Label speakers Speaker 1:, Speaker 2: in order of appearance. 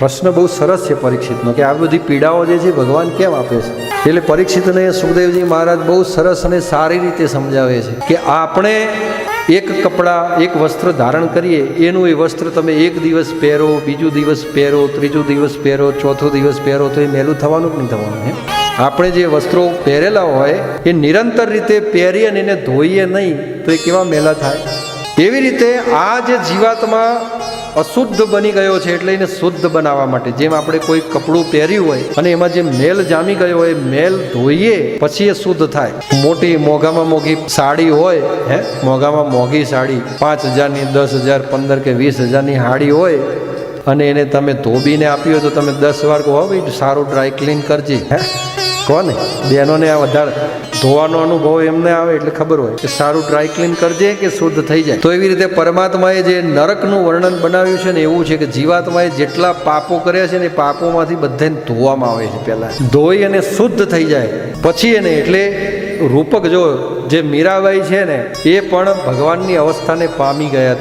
Speaker 1: પ્રશ્ન બહુ સરસ છે પરીક્ષિતનો, કે આ બધી પીડાઓ જે છે ભગવાન કેમ આપે છે? એટલે પરીક્ષિતને સુખદેવજી મહારાજ બહુ સરસ અને સારી રીતે સમજાવે છે કે આપણે એક કપડાં, એક વસ્ત્ર ધારણ કરીએ, એનું એ વસ્ત્ર તમે એક દિવસ પહેરો, બીજું દિવસ પહેરો, ત્રીજું દિવસ પહેરો, ચોથો દિવસ પહેરો, તો એ મેલું થવાનું કે નહીં થવાનું, એમ? આપણે જે વસ્ત્રો પહેરેલા હોય, એ નિરંતર રીતે પહેરીએ અને એને ધોઈએ નહીં, તો એ કેવા મેલા થાય? એવી રીતે આ જે જીવાતમાં અશુદ્ધ બની ગયો છે એટલે એને શુદ્ધ બનાવવા માટે, જેમ આપણે કોઈ કપડું પહેર્યું હોય અને એમાં જે મેલ જામી ગયો હોય, મેલ ધોઈએ, પછી એ શુદ્ધ થાય. મોટી મોંઘામાં મોંઘી સાડી હોય, હે? મોંઘામાં મોંઘી સાડી, પાંચ હજારની, દસ હજાર, પંદર કે વીસ હજારની સાડી હોય અને એને તમે ધોબીને આપી હોય તો તમે દસ વાર કહો ભાઈ, સારું ડ્રાય ક્લીન કરજે. હે? કોને બહેનોને આ વધારે ધોવાનો અનુભવ એમને આવે એટલે ખબર હોય કે સારું ડ્રાય ક્લીન કરજે કે શુદ્ધ થઈ જાય. તો એવી રીતે પરમાત્માએ જે નરકનું વર્ણન બનાવ્યું છે ને એવું છે કે જીવાત્માએ જેટલા પાપો કર્યા છે ને એ પાપોમાંથી બધાને ધોવામાં આવે છે પહેલાં. ધોઈ અને શુદ્ધ થઈ જાય. પછી એને એટલે રૂપક જો જે મીરાબાઈ છે ને એ પણ ભગવાનની અવસ્થાને પામી ગયા હતા.